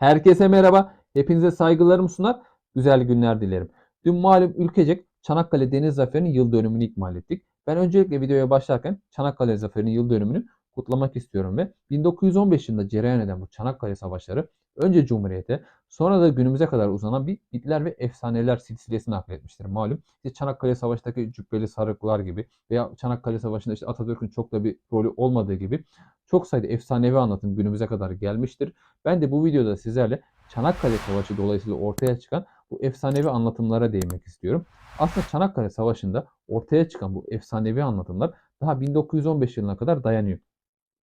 Herkese merhaba. Hepinize saygılarımı sunar. Güzel günler dilerim. Dün malum ülkecek Çanakkale Deniz Zaferi'nin yıl dönümünü ikmal ettik. Ben öncelikle videoya başlarken Çanakkale Zaferi'nin yıl dönümünü kutlamak istiyorum ve 1915 yılında cereyan eden bu Çanakkale Savaşları önce Cumhuriyete sonra da günümüze kadar uzanan bir mitler ve efsaneler silsilesini nakletmiştir. Malum işte Çanakkale Savaşı'ndaki cübbeli sarıklar gibi veya Çanakkale Savaşı'nda işte Atatürk'ün çok da bir rolü olmadığı gibi çok sayıda efsanevi anlatım günümüze kadar gelmiştir. Ben de bu videoda sizlerle Çanakkale Savaşı dolayısıyla ortaya çıkan bu efsanevi anlatımlara değinmek istiyorum. Aslında Çanakkale Savaşı'nda ortaya çıkan bu efsanevi anlatımlar daha 1915 yılına kadar dayanıyor.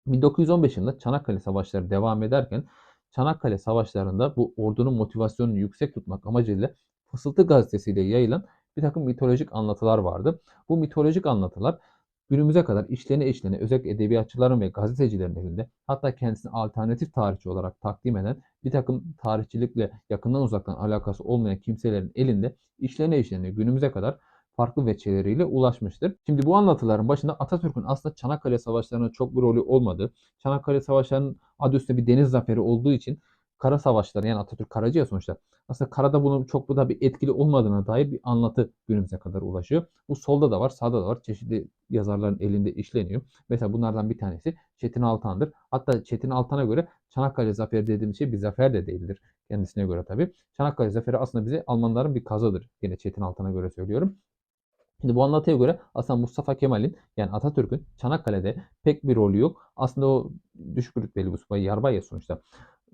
1915 yılında Çanakkale Savaşları devam ederken Çanakkale Savaşları'nda bu ordunun motivasyonunu yüksek tutmak amacıyla Fısıltı gazetesiyle yayılan bir takım mitolojik anlatılar vardı. Bu mitolojik anlatılar günümüze kadar işlene işlene özellikle edebiyatçıların ve gazetecilerin elinde hatta kendisini alternatif tarihçi olarak takdim eden bir takım tarihçilikle yakından uzaktan alakası olmayan kimselerin elinde işlene işlene günümüze kadar farklı veçeleriyle ulaşmıştır. Şimdi bu anlatıların başında Atatürk'ün aslında Çanakkale Savaşları'na çok bir rolü olmadığı, Çanakkale Savaşları'nın adı üstünde bir deniz zaferi olduğu için kara savaşları yani Atatürk karacı ya sonuçta. Aslında karada bunun çok da bir etkili olmadığına dair bir anlatı günümüze kadar ulaşıyor. Bu solda da var, sağda da var. Çeşitli yazarların elinde işleniyor. Mesela bunlardan bir tanesi Çetin Altan'dır. Hatta Çetin Altan'a göre Çanakkale zaferi dediğimiz şey bir zafer de değildir kendisine göre tabii. Çanakkale zaferi aslında bize Almanların bir kazıdır. Yine Çetin Altan'a göre söylüyorum. Şimdi bu anlatıya göre aslında Mustafa Kemal'in yani Atatürk'ün Çanakkale'de pek bir rolü yok. Aslında o düşük rütbeli bu subay yarbay ya sonuçta.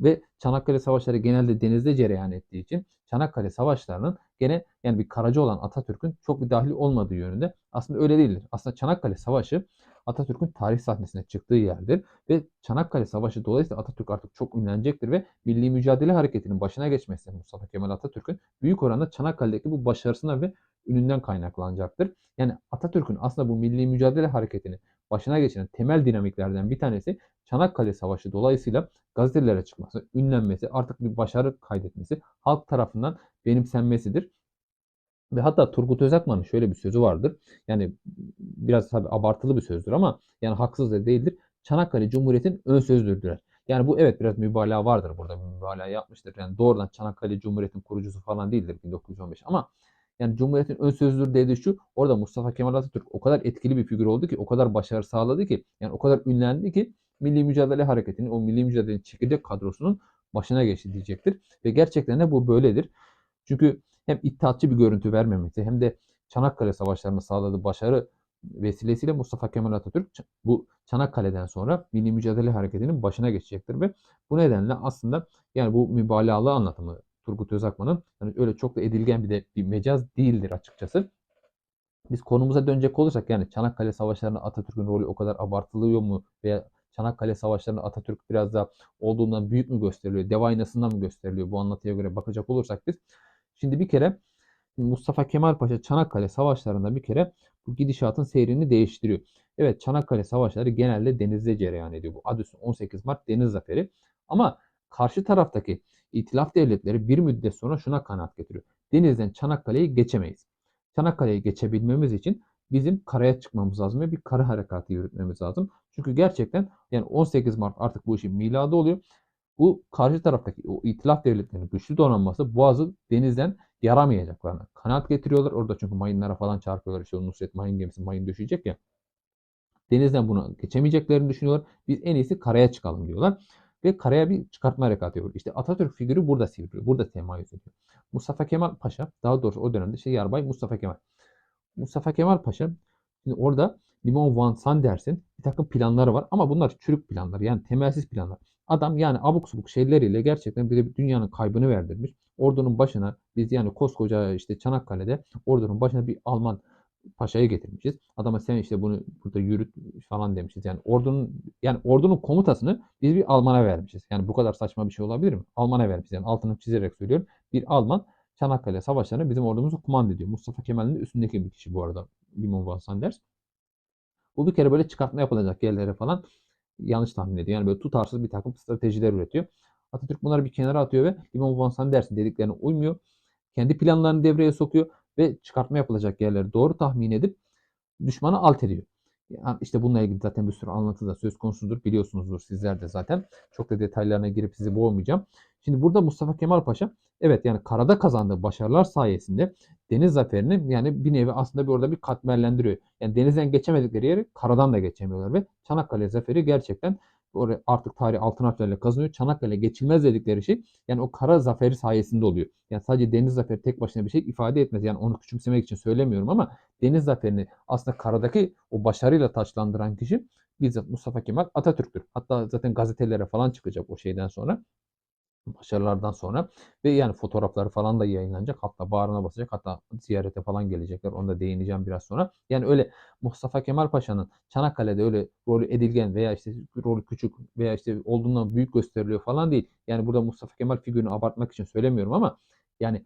Ve Çanakkale Savaşları genelde denizde cereyan ettiği için Çanakkale Savaşları'nın gene yani bir karacı olan Atatürk'ün çok bir dahil olmadığı yönünde aslında öyle değildir. Aslında Çanakkale Savaşı Atatürk'ün tarih sahnesine çıktığı yerdir ve Çanakkale Savaşı dolayısıyla Atatürk artık çok ünlenecektir ve Milli Mücadele Hareketi'nin başına geçmesi Mustafa Kemal Atatürk'ün büyük oranda Çanakkale'deki bu başarısına ve ününden kaynaklanacaktır. Yani Atatürk'ün aslında bu Milli Mücadele Hareketi'ni başına geçiren temel dinamiklerden bir tanesi Çanakkale Savaşı dolayısıyla gazetelere çıkması, ünlenmesi, artık bir başarı kaydetmesi, halk tarafından benimsenmesidir. Ve hatta Turgut Özakman'ın şöyle bir sözü vardır. Yani biraz tabii abartılı bir sözdür ama yani haksız da değildir. Çanakkale Cumhuriyet'in ön sözüdür Yani bu evet biraz mübalağa vardır burada. Mübalağa yapmıştır. Yani doğrudan Çanakkale Cumhuriyet'in kurucusu falan değildir 1915 ama yani Cumhuriyet'in ön sözlüdür dediği şu. Orada Mustafa Kemal Atatürk o kadar etkili bir figür oldu ki, o kadar başarı sağladı ki, yani o kadar ünlendi ki Milli Mücadele Hareketi'nin, o Milli Mücadele'nin çekirdek kadrosunun başına geçti diyecektir. Ve gerçekten de bu böyledir. Çünkü hem iddiatçı bir görüntü vermemesi hem de Çanakkale Savaşları'nda sağladığı başarı vesilesiyle Mustafa Kemal Atatürk bu Çanakkale'den sonra Milli Mücadele Hareketi'nin başına geçecektir ve bu nedenle aslında yani bu mübalağalı anlatımı Turgut Özakman'ın yani öyle çok da edilgen bir de bir mecaz değildir açıkçası. Biz konumuza dönecek olursak yani Çanakkale Savaşları'nda Atatürk'ün rolü o kadar abartılıyor mu veya Çanakkale Savaşları'nda Atatürk biraz da olduğundan büyük mü gösteriliyor, dev aynasından mı gösteriliyor bu anlatıya göre bakacak olursak biz. Şimdi bir kere Mustafa Kemal Paşa Çanakkale Savaşları'nda bir kere bu gidişatın seyrini değiştiriyor. Evet Çanakkale Savaşları genelde denizde cereyan ediyor. Bu adı 18 Mart Deniz Zaferi. Ama karşı taraftaki İtilaf devletleri bir müddet sonra şuna kanaat getiriyor. Denizden Çanakkale'yi geçemeyiz. Çanakkale'yi geçebilmemiz için bizim karaya çıkmamız lazım ve bir kara harekatı yürütmemiz lazım. Çünkü gerçekten yani 18 Mart artık bu işin miladı oluyor. Bu karşı taraftaki o itilaf devletlerinin güçlü donanması Boğaz'ı denizden yaramayacaklarına kanaat getiriyorlar. Orada çünkü mayınlara falan çarpıyorlar. İşte Nusret mayın gemisi mayın düşecek ya. Denizden bunu geçemeyeceklerini düşünüyorlar. Biz en iyisi karaya çıkalım diyorlar ve karaya bir çıkartma harekatı yapıyor. İşte Atatürk figürü burada sivriyor. Burada temayüz ediyor. Mustafa Kemal Paşa daha doğrusu o dönemde şey Yarbay Mustafa Kemal. Mustafa Kemal Paşa şimdi orada Limon Van Sanders'in bir takım planları var ama bunlar çürük planlar yani temelsiz planlar. Adam yani abuk subuk şeyleriyle gerçekten bir dünyanın kaybını verdirmiş. Ordunun başına biz yani koskoca işte Çanakkale'de ordunun başına bir Alman paşayı getirmişiz. Adama sen işte bunu burada yürüt falan demişiz. Yani ordunun yani ordunun komutasını biz bir Alman'a vermişiz. Yani bu kadar saçma bir şey olabilir mi? Alman'a vermişiz. Yani altını çizerek söylüyorum. Bir Alman Çanakkale Savaşları'nda bizim ordumuzu kumanda ediyor. Mustafa Kemal'in üstündeki bir kişi bu arada. Limon Van Sanders. Bu bir kere böyle çıkartma yapılacak yerlere falan yanlış tahmin ediyor. Yani böyle tutarsız bir takım stratejiler üretiyor. Atatürk bunları bir kenara atıyor ve Limon Van Sanders'in dediklerine uymuyor. Kendi planlarını devreye sokuyor ve çıkartma yapılacak yerleri doğru tahmin edip düşmanı alt ediyor. Yani işte bununla ilgili zaten bir sürü anlatı da söz konusudur. Biliyorsunuzdur sizler de zaten. Çok da detaylarına girip sizi boğmayacağım. Şimdi burada Mustafa Kemal Paşa evet yani karada kazandığı başarılar sayesinde deniz zaferini yani bir nevi aslında bir orada bir katmerlendiriyor. Yani denizden geçemedikleri yeri karadan da geçemiyorlar ve Çanakkale zaferi gerçekten oraya artık tarih altın harflerle kazanıyor. Çanakkale geçilmez dedikleri şey yani o kara zaferi sayesinde oluyor. Yani sadece deniz zaferi tek başına bir şey ifade etmez. Yani onu küçümsemek için söylemiyorum ama deniz zaferini aslında karadaki o başarıyla taçlandıran kişi bizzat Mustafa Kemal Atatürk'tür. Hatta zaten gazetelere falan çıkacak o şeyden sonra başarılardan sonra ve yani fotoğrafları falan da yayınlanacak. Hatta bağrına basacak. Hatta ziyarete falan gelecekler. Onu da değineceğim biraz sonra. Yani öyle Mustafa Kemal Paşa'nın Çanakkale'de öyle rolü edilgen veya işte rolü küçük veya işte olduğundan büyük gösteriliyor falan değil. Yani burada Mustafa Kemal figürünü abartmak için söylemiyorum ama yani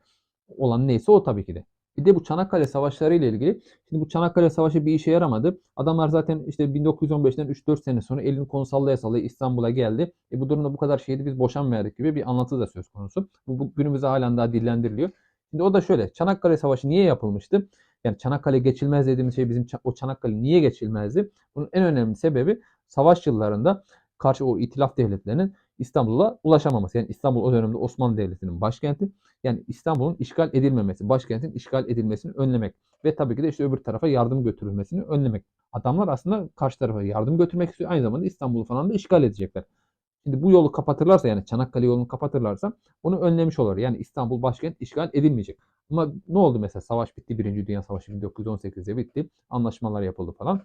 olan neyse o tabii ki de. Bir de bu Çanakkale Savaşları ile ilgili. Şimdi bu Çanakkale Savaşı bir işe yaramadı. Adamlar zaten işte 1915'ten 3-4 sene sonra elini konu sallaya sallaya İstanbul'a geldi. E bu durumda bu kadar şeydi biz boşanmayadık gibi bir anlatı da söz konusu. Bu, bu günümüzde halen daha dillendiriliyor. Şimdi o da şöyle. Çanakkale Savaşı niye yapılmıştı? Yani Çanakkale geçilmez dediğimiz şey bizim o Çanakkale niye geçilmezdi? Bunun en önemli sebebi savaş yıllarında karşı o itilaf devletlerinin İstanbul'a ulaşamaması. Yani İstanbul o dönemde Osmanlı Devleti'nin başkenti. Yani İstanbul'un işgal edilmemesi, başkentin işgal edilmesini önlemek ve tabii ki de işte öbür tarafa yardım götürülmesini önlemek. Adamlar aslında karşı tarafa yardım götürmek istiyor. Aynı zamanda İstanbul'u falan da işgal edecekler. Şimdi bu yolu kapatırlarsa yani Çanakkale yolunu kapatırlarsa onu önlemiş olur. Yani İstanbul başkent işgal edilmeyecek. Ama ne oldu mesela? Savaş bitti. Birinci Dünya Savaşı 1918'de bitti. Anlaşmalar yapıldı falan.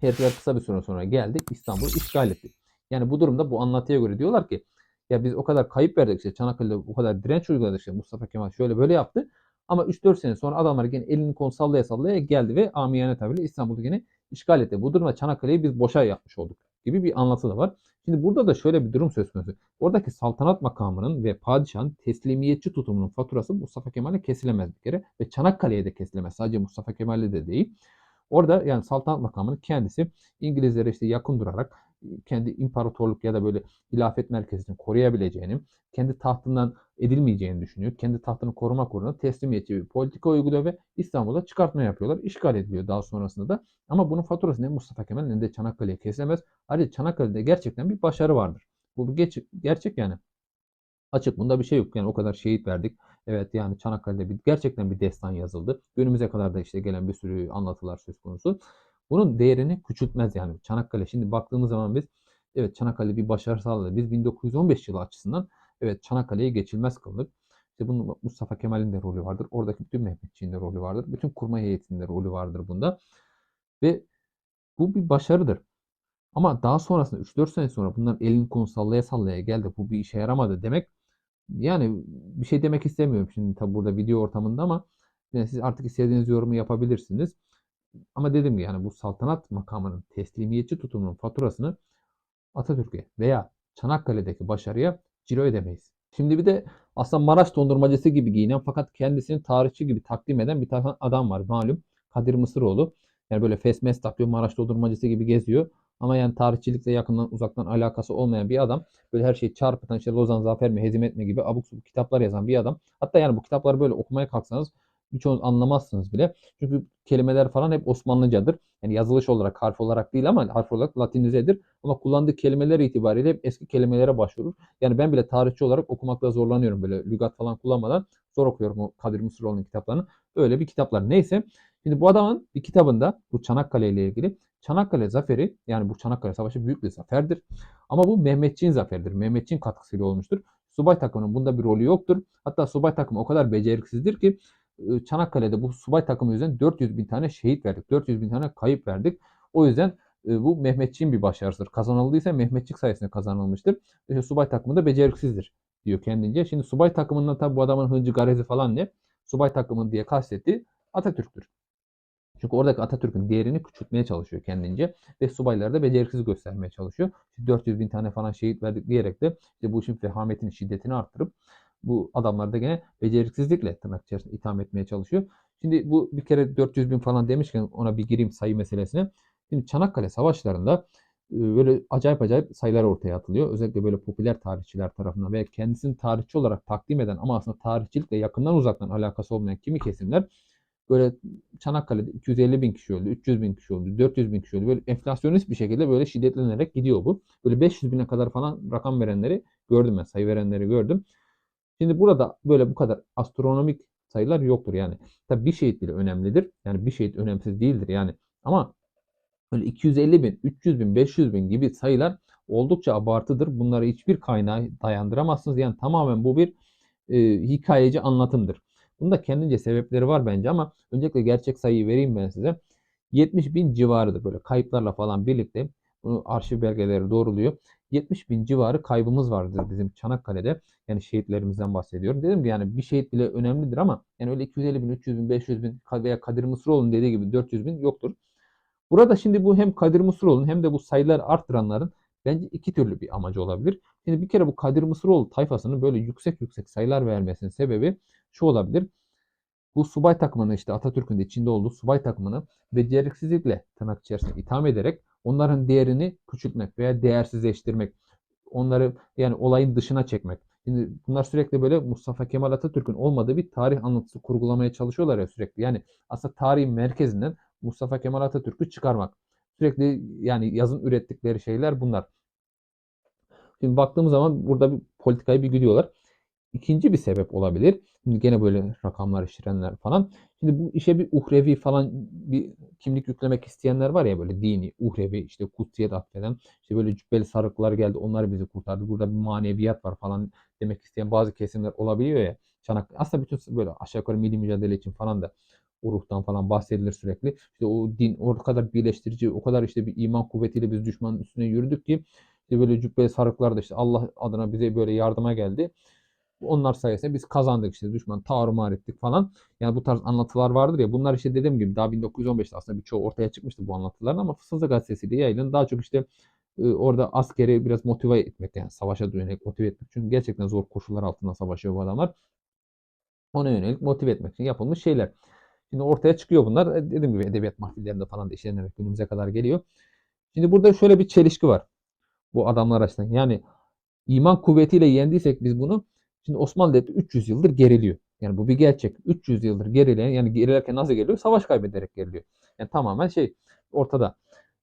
Herifler kısa bir süre sonra geldi. İstanbul işgal etti. Yani bu durumda bu anlatıya göre diyorlar ki ya biz o kadar kayıp verdik işte Çanakkale'de o kadar direnç uyguladık işte Mustafa Kemal şöyle böyle yaptı. Ama 3-4 sene sonra adamlar yine elini konu sallaya sallaya geldi ve amiyane tabirle İstanbul'u yine işgal etti. Bu durumda Çanakkale'yi biz boşa yapmış olduk gibi bir anlatı da var. Şimdi burada da şöyle bir durum söz konusu. Oradaki saltanat makamının ve padişahın teslimiyetçi tutumunun faturası Mustafa Kemal'e kesilemez bir kere ve Çanakkale'ye de kesilemez. Sadece Mustafa Kemal'e de değil. Orada yani saltanat makamının kendisi İngilizlere işte yakın durarak kendi imparatorluk ya da böyle hilafet merkezini koruyabileceğini, kendi tahtından edilmeyeceğini düşünüyor. Kendi tahtını korumak uğruna teslimiyetçi bir politika uyguluyor ve İstanbul'da çıkartma yapıyorlar. İşgal ediliyor daha sonrasında da. Ama bunun faturası ne Mustafa Kemal ne de Çanakkale'ye kesilemez. Ayrıca Çanakkale'de gerçekten bir başarı vardır. Bu bir geç, gerçek yani. Açık bunda bir şey yok. Yani o kadar şehit verdik. Evet yani Çanakkale'de bir, gerçekten bir destan yazıldı. Günümüze kadar da işte gelen bir sürü anlatılar söz konusu. Bunun değerini küçültmez yani. Çanakkale şimdi baktığımız zaman biz evet Çanakkale bir başarı sağladı. Biz 1915 yılı açısından evet Çanakkale'yi geçilmez kıldık. İşte bunun Mustafa Kemal'in de rolü vardır. Oradaki bütün Mehmetçiğin de rolü vardır. Bütün kurma heyetinin de rolü vardır bunda. Ve bu bir başarıdır. Ama daha sonrasında 3-4 sene sonra bunlar elini konu sallaya sallaya geldi. Bu bir işe yaramadı demek. Yani bir şey demek istemiyorum şimdi tabi burada video ortamında ama yani siz artık istediğiniz yorumu yapabilirsiniz. Ama dedim ki yani bu saltanat makamının teslimiyetçi tutumunun faturasını Atatürk'e veya Çanakkale'deki başarıya ciro edemeyiz. Şimdi bir de aslında Maraş dondurmacısı gibi giyinen fakat kendisini tarihçi gibi takdim eden bir tane adam var malum. Kadir Mısıroğlu. Yani böyle fesmes takıyor Maraş dondurmacısı gibi geziyor. Ama yani tarihçilikle yakından uzaktan alakası olmayan bir adam. Böyle her şeyi çarpıtan işte Lozan Zafer mi Hezim etme gibi abuk subuk kitaplar yazan bir adam. Hatta yani bu kitapları böyle okumaya kalksanız birçoğunuz anlamazsınız bile. Çünkü kelimeler falan hep Osmanlıcadır. Yani yazılış olarak, harf olarak değil ama harf olarak Latinizedir. Ama kullandığı kelimeler itibariyle hep eski kelimelere başvurur. Yani ben bile tarihçi olarak okumakta zorlanıyorum böyle lügat falan kullanmadan. Zor okuyorum o Kadir Mısıroğlu'nun kitaplarını. Öyle bir kitaplar. Neyse. Şimdi bu adamın bir kitabında bu Çanakkale ile ilgili Çanakkale zaferi yani bu Çanakkale Savaşı büyük bir zaferdir. Ama bu Mehmetçiğin zaferidir. Mehmetçiğin katkısıyla olmuştur. Subay takımının bunda bir rolü yoktur. Hatta subay takımı o kadar beceriksizdir ki Çanakkale'de bu subay takımı yüzünden 400 bin tane şehit verdik. 400 bin tane kayıp verdik. O yüzden bu Mehmetçiğin bir başarısıdır. Kazanıldıysa Mehmetçik sayesinde kazanılmıştır. İşte subay takımı da beceriksizdir diyor kendince. Şimdi subay takımından tabi bu adamın hıncı garezi falan ne? Subay takımın diye kastetti Atatürk'tür. Çünkü oradaki Atatürk'ün değerini küçültmeye çalışıyor kendince ve subayları da beceriksiz göstermeye çalışıyor. İşte 400 bin tane falan şehit verdik diyerek de işte bu işin vehametini, şiddetini arttırıp bu adamlar da gene beceriksizlikle tırnak içerisinde itham etmeye çalışıyor. Şimdi bu bir kere 400 bin falan demişken ona bir gireyim sayı meselesine. Şimdi Çanakkale savaşlarında böyle acayip acayip sayılar ortaya atılıyor. Özellikle böyle popüler tarihçiler tarafından ve kendisini tarihçi olarak takdim eden ama aslında tarihçilikle yakından uzaktan alakası olmayan kimi kesimler böyle Çanakkale'de 250 bin kişi öldü, 300 bin kişi öldü, 400 bin kişi öldü. Böyle enflasyonist bir şekilde böyle şiddetlenerek gidiyor bu. Böyle 500 bine kadar falan rakam verenleri gördüm ben, sayı verenleri gördüm. Şimdi burada böyle bu kadar astronomik sayılar yoktur yani. Tabi bir şehit bile önemlidir. Yani bir şehit önemsiz değildir yani. Ama böyle 250 bin, 300 bin, 500 bin gibi sayılar oldukça abartıdır. Bunları hiçbir kaynağa dayandıramazsınız. Yani tamamen bu bir e, hikayeci anlatımdır. Bunda kendince sebepleri var bence ama öncelikle gerçek sayıyı vereyim ben size. 70 bin civarıdır böyle kayıplarla falan birlikte. Bunu arşiv belgeleri doğruluyor. 70 bin civarı kaybımız vardır bizim Çanakkale'de. Yani şehitlerimizden bahsediyorum. Dedim ki yani bir şehit bile önemlidir ama yani öyle 250 bin, 300 bin, 500 bin veya Kadir Mısıroğlu'nun dediği gibi 400 bin yoktur. Burada şimdi bu hem Kadir Mısıroğlu'nun hem de bu sayılar arttıranların bence iki türlü bir amacı olabilir. Şimdi bir kere bu Kadir Mısıroğlu tayfasının böyle yüksek yüksek sayılar vermesinin sebebi şu olabilir. Bu subay takımını işte Atatürk'ün de içinde olduğu subay takımını beceriksizlikle tırnak içerisinde itham ederek onların değerini küçültmek veya değersizleştirmek. Onları yani olayın dışına çekmek. Şimdi bunlar sürekli böyle Mustafa Kemal Atatürk'ün olmadığı bir tarih anlatısı kurgulamaya çalışıyorlar ya sürekli. Yani aslında tarihin merkezinden Mustafa Kemal Atatürk'ü çıkarmak. Sürekli yani yazın ürettikleri şeyler bunlar. Şimdi baktığımız zaman burada bir politikayı bir gidiyorlar. İkinci bir sebep olabilir. Şimdi gene böyle rakamlar işirenler falan. Şimdi bu işe bir uhrevi falan bir kimlik yüklemek isteyenler var ya böyle dini, uhrevi, işte kutsiyet atfeden. işte böyle cübbeli sarıklar geldi onlar bizi kurtardı. Burada bir maneviyat var falan demek isteyen bazı kesimler olabiliyor ya. Çanak aslında bütün böyle aşağı yukarı milli mücadele için falan da o ruhtan falan bahsedilir sürekli. İşte o din o kadar birleştirici, o kadar işte bir iman kuvvetiyle biz düşmanın üstüne yürüdük ki işte böyle cübbeli sarıklar da işte Allah adına bize böyle yardıma geldi. Onlar sayesinde biz kazandık işte düşman tarumar ettik falan. Yani bu tarz anlatılar vardır ya bunlar işte dediğim gibi daha 1915'te aslında birçoğu ortaya çıkmıştı bu anlatıların ama Fısıldı gazetesiyle yayılan daha çok işte e, orada askeri biraz motive etmek yani savaşa yönelik motive etmek. Çünkü gerçekten zor koşullar altında savaşıyor bu adamlar. Ona yönelik motive etmek için yapılmış şeyler. Şimdi ortaya çıkıyor bunlar. E, dediğim gibi edebiyat mahfillerinde falan da işlenerek günümüze kadar geliyor. Şimdi burada şöyle bir çelişki var. Bu adamlar arasında. Yani iman kuvvetiyle yendiysek biz bunu Şimdi Osmanlı Devleti 300 yıldır geriliyor. Yani bu bir gerçek. 300 yıldır gerileyen yani gerilerken nasıl geriliyor? Savaş kaybederek geriliyor. Yani tamamen şey ortada.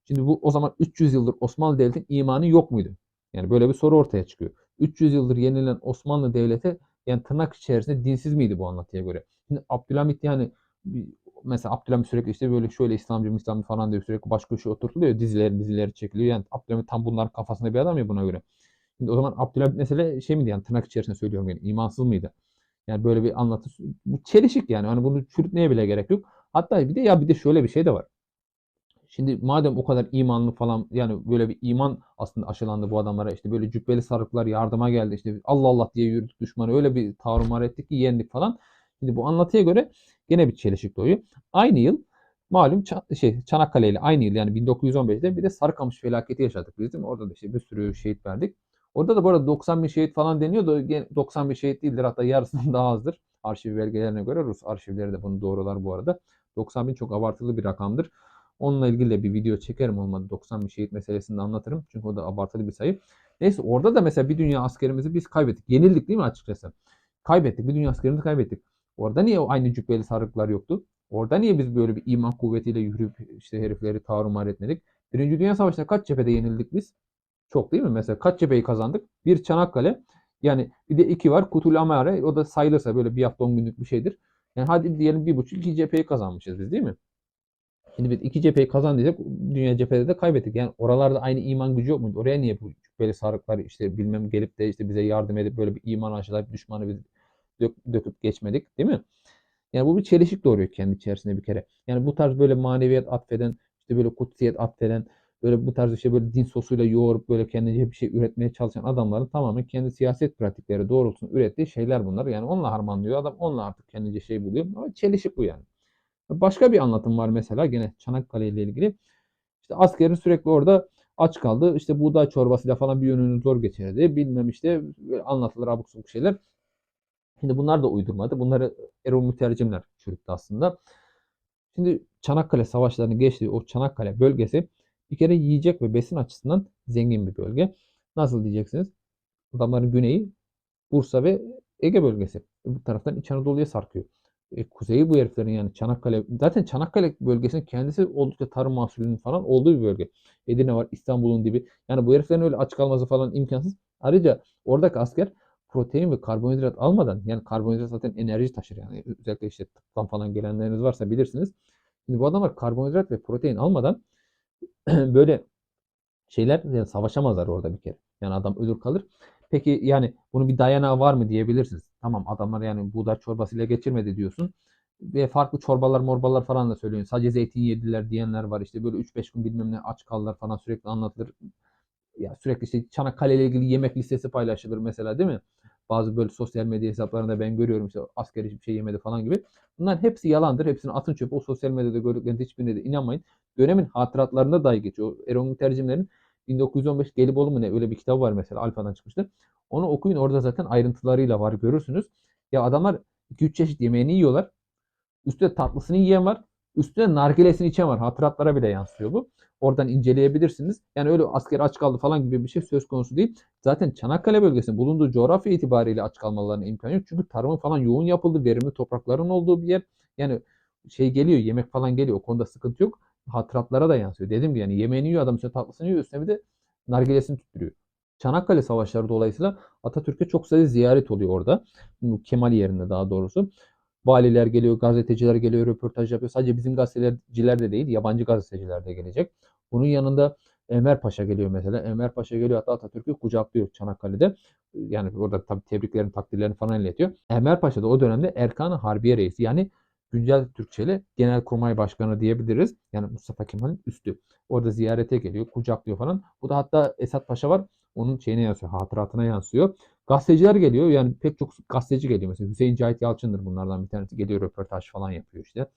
Şimdi bu o zaman 300 yıldır Osmanlı Devleti'nin imanı yok muydu? Yani böyle bir soru ortaya çıkıyor. 300 yıldır yenilen Osmanlı Devleti yani tırnak içerisinde dinsiz miydi bu anlatıya göre? Şimdi Abdülhamit yani mesela Abdülhamit sürekli işte böyle şöyle İslamcı İslamcı falan diyor sürekli baş köşeye oturtuluyor. Dizileri dizileri çekiliyor. Yani Abdülhamit tam bunların kafasında bir adam ya buna göre. Şimdi o zaman Abdülhamit mesela şey miydi yani tırnak içerisinde söylüyorum yani imansız mıydı? Yani böyle bir anlatı bu çelişik yani. Hani bunu çürütmeye bile gerek yok. Hatta bir de ya bir de şöyle bir şey de var. Şimdi madem o kadar imanlı falan yani böyle bir iman aslında aşılandı bu adamlara işte böyle cübbeli sarıklar yardıma geldi işte Allah Allah diye yürüdük düşmanı öyle bir tarumar ettik ki yendik falan. Şimdi bu anlatıya göre gene bir çelişik doğuyor. Aynı yıl malum şey Çanakkale ile aynı yıl yani 1915'te bir de Sarıkamış felaketi yaşadık biz değil mi? Orada da işte bir sürü şehit verdik. Orada da bu arada 90 bin şehit falan deniyor da 90 bin şehit değildir. Hatta yarısından daha azdır. Arşiv belgelerine göre Rus arşivleri de bunu doğrular bu arada. 90 bin çok abartılı bir rakamdır. Onunla ilgili de bir video çekerim olmadı. 90 bin şehit meselesini de anlatırım. Çünkü o da abartılı bir sayı. Neyse orada da mesela bir dünya askerimizi biz kaybettik. Yenildik değil mi açıkçası? Kaybettik. Bir dünya askerimizi kaybettik. Orada niye aynı cübbeli sarıklar yoktu? Orada niye biz böyle bir iman kuvvetiyle yürüyüp işte herifleri tarumar etmedik? Birinci Dünya Savaşı'nda kaç cephede yenildik biz? Çok değil mi? Mesela kaç cepheyi kazandık? Bir Çanakkale. Yani bir de iki var. Kutul Amare. O da sayılırsa böyle bir hafta on günlük bir şeydir. Yani hadi diyelim bir buçuk iki cepheyi kazanmışız biz değil mi? Şimdi biz iki cepheyi kazandıysak dünya cephede de kaybettik. Yani oralarda aynı iman gücü yok muydu? Oraya niye bu böyle sarıklar işte bilmem gelip de işte bize yardım edip böyle bir iman aşılayıp düşmanı biz dök, döküp geçmedik değil mi? Yani bu bir çelişik doğuruyor kendi içerisinde bir kere. Yani bu tarz böyle maneviyat atfeden, işte böyle kutsiyet atfeden, böyle bu tarz işte böyle din sosuyla yoğurup böyle kendince bir şey üretmeye çalışan adamların tamamen kendi siyaset pratikleri doğrultusunda ürettiği şeyler bunlar. Yani onunla harmanlıyor adam onunla artık kendince şey buluyor. Ama çelişik bu yani. Başka bir anlatım var mesela gene Çanakkale ile ilgili. İşte askerin sürekli orada aç kaldı. İşte buğday çorbasıyla falan bir yönünü zor geçirdi. Bilmem işte anlatılır abuk sabuk şeyler. Şimdi bunlar da uydurmadı. Bunları Erol mütercimler çürüttü aslında. Şimdi Çanakkale savaşlarını geçtiği o Çanakkale bölgesi bir kere yiyecek ve besin açısından zengin bir bölge. Nasıl diyeceksiniz? Adamların güneyi Bursa ve Ege bölgesi. Bu taraftan İç Anadolu'ya sarkıyor. E, kuzeyi bu heriflerin yani Çanakkale. Zaten Çanakkale bölgesinin kendisi oldukça tarım mahsulünün falan olduğu bir bölge. Edirne var, İstanbul'un dibi. Yani bu heriflerin öyle aç kalması falan imkansız. Ayrıca oradaki asker protein ve karbonhidrat almadan yani karbonhidrat zaten enerji taşır yani özellikle işte tıptan falan gelenleriniz varsa bilirsiniz. Şimdi bu adamlar karbonhidrat ve protein almadan böyle şeyler yani savaşamazlar orada bir kere. Yani adam ölür kalır. Peki yani bunun bir dayanağı var mı diyebilirsiniz. Tamam adamlar yani buğday çorbasıyla geçirmedi diyorsun. Ve farklı çorbalar morbalar falan da söylüyorsun. Sadece zeytin yediler diyenler var. İşte böyle 3-5 gün bilmem ne aç kaldılar falan sürekli anlatılır. Ya sürekli işte Çanakkale ile ilgili yemek listesi paylaşılır mesela değil mi? Bazı böyle sosyal medya hesaplarında ben görüyorum işte asker hiçbir şey yemedi falan gibi. Bunların hepsi yalandır. Hepsini atın çöpe. O sosyal medyada gördükleriniz hiçbirine de inanmayın. Dönemin hatıratlarında dahi geçiyor. Erol tercümlerin 1915 Gelibolu mu ne öyle bir kitap var mesela Alfa'dan çıkmıştı. Onu okuyun orada zaten ayrıntılarıyla var görürsünüz. Ya adamlar 2-3 çeşit yemeğini yiyorlar. Üstüne tatlısını yiyen var. Üstüne nargilesini içen var. Hatıratlara bile yansıyor bu. Oradan inceleyebilirsiniz. Yani öyle asker aç kaldı falan gibi bir şey söz konusu değil. Zaten Çanakkale bölgesinin bulunduğu coğrafya itibariyle aç kalmalarına imkan yok. Çünkü tarımın falan yoğun yapıldığı, verimli toprakların olduğu bir yer. Yani şey geliyor, yemek falan geliyor. O konuda sıkıntı yok. Hatıratlara da yansıyor. Dedim ki yani yemeğini yiyor adam üstüne tatlısını yiyor. Üstüne bir de nargilesini tutturuyor. Çanakkale Savaşları dolayısıyla Atatürk'e çok sayıda ziyaret oluyor orada. Bu Kemal yerinde daha doğrusu. Valiler geliyor, gazeteciler geliyor, röportaj yapıyor. Sadece bizim gazeteciler de değil, yabancı gazeteciler de gelecek. Bunun yanında Enver Paşa geliyor mesela. Enver Paşa geliyor hatta Atatürk'ü kucaklıyor Çanakkale'de. Yani orada tabii tebriklerini, takdirlerini falan iletiyor. Enver Paşa da o dönemde Erkan-ı Harbiye Reisi. Yani güncel Türkçeyle Genelkurmay Başkanı diyebiliriz. Yani Mustafa Kemal'in üstü. Orada ziyarete geliyor, kucaklıyor falan. Bu da hatta Esat Paşa var. Onun şeyine yansıyor, hatıratına yansıyor. Gazeteciler geliyor. Yani pek çok gazeteci geliyor. Mesela Hüseyin Cahit Yalçın'dır bunlardan bir tanesi. Geliyor röportaj falan yapıyor işte.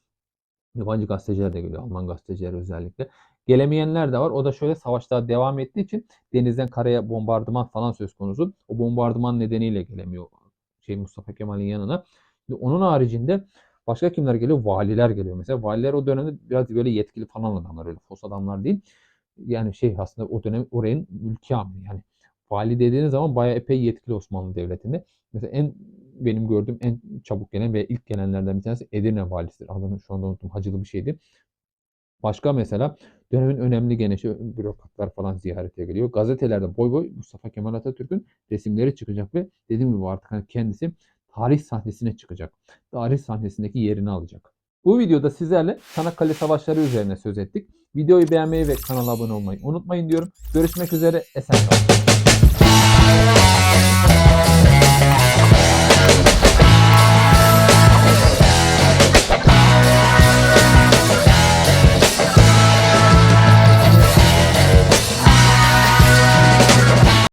Yabancı gazeteciler de geliyor. Alman gazeteciler özellikle. Gelemeyenler de var. O da şöyle savaşlar devam ettiği için denizden karaya bombardıman falan söz konusu. O bombardıman nedeniyle gelemiyor şey Mustafa Kemal'in yanına. Onun haricinde başka kimler geliyor? Valiler geliyor. Mesela valiler o dönemde biraz böyle yetkili falan adamlar öyle fos adamlar değil. Yani şey aslında o dönem oranın mülki amiri. Yani vali dediğiniz zaman bayağı epey yetkili Osmanlı Devleti'nde. Mesela en benim gördüğüm en çabuk gelen ve ilk gelenlerden bir tanesi Edirne valisidir. Adını şu anda unuttum. Hacılı bir şeydi. Başka mesela dönemin önemli genişi bürokratlar falan ziyarete geliyor. Gazetelerde boy boy Mustafa Kemal Atatürk'ün resimleri çıkacak ve dediğim gibi artık hani kendisi tarih sahnesine çıkacak. Tarih sahnesindeki yerini alacak. Bu videoda sizlerle Çanakkale Savaşları üzerine söz ettik. Videoyu beğenmeyi ve kanala abone olmayı unutmayın diyorum. Görüşmek üzere. Esen kalın.